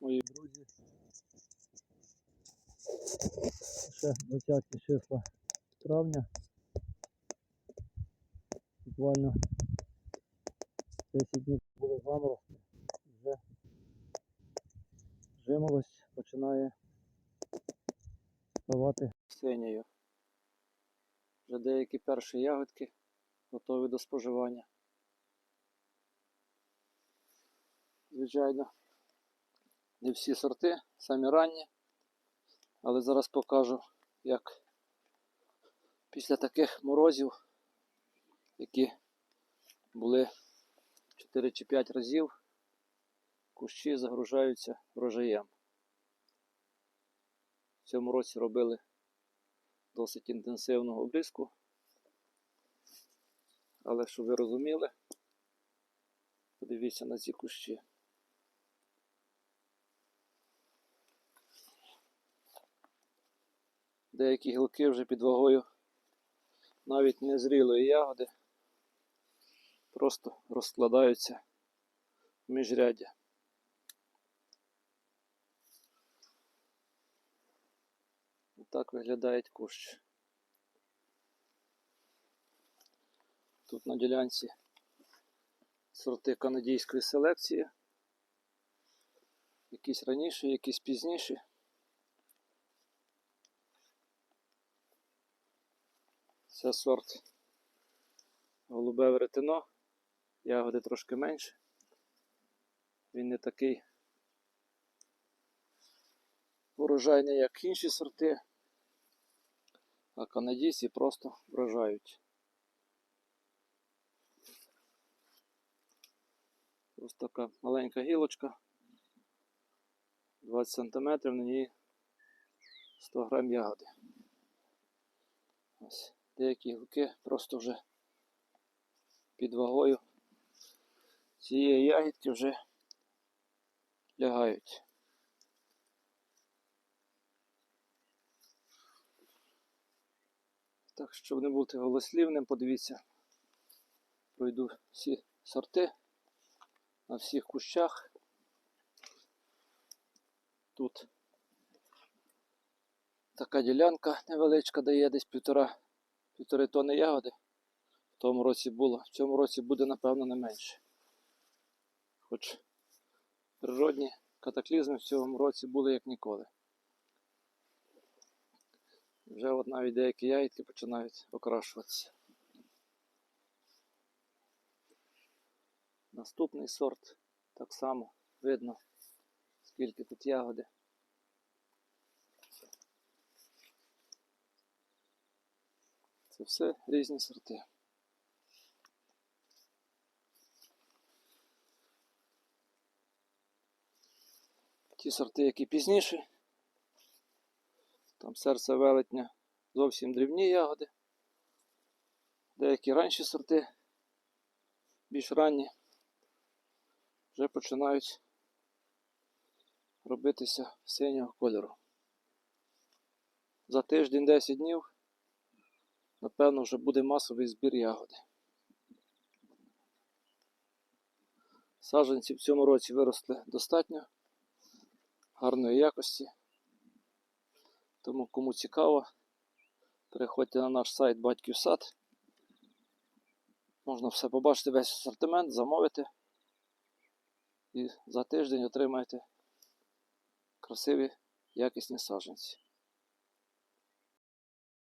мої друзі. Ще 20 числа травня. Буквально 10 днів були заморозки. Вже жимолость починає ставати синьою. Вже деякі перші ягодки готові до споживання. Звичайно, не всі сорти, самі ранні, але зараз покажу, як після таких морозів, які були 4 чи 5 разів, кущі загружаються врожаєм. В цьому році робили досить інтенсивну обрізку. Але щоб ви розуміли, подивіться на ці кущі. Деякі гілки вже під вагою навіть незрілої ягоди просто розкладаються в міжряддя. Так виглядає кущ. Тут на ділянці сорти канадійської селекції. Якісь раніше, якісь пізніші. Це сорт голубе веретено. Ягоди трошки менше. Він не такий урожайний, як інші сорти, а канадійці просто вражають. Ось така маленька гілочка. 20 см, на ній 100 грам ягоди. Ось деякі гілки просто вже під вагою цієї ягідки вже лягають. Так, щоб не бути голослівним, подивіться, пройду всі сорти на всіх кущах. Тут така ділянка невеличка дає десь півтора, півтори тони ягоди. В тому році було, в цьому році буде, напевно, не менше. Хоч природні катаклізми в цьому році були як ніколи. Вже от навіть деякі ягідки починають окрашуватися. Наступний сорт так само видно, скільки тут ягоди. Це все різні сорти. Ті сорти, які пізніші, там серце велетня зовсім дрібні ягоди. Деякі ранші сорти, більш ранні, вже починають робитися синього кольору. За тиждень-10 днів, напевно, вже буде масовий збір ягоди. Саджанці в цьому році виросли достатньо гарної якості. Тому кому цікаво, переходьте на наш сайт Батьків Сад. Можна все побачити, весь асортимент, замовити. І за тиждень отримаєте красиві якісні саджанці.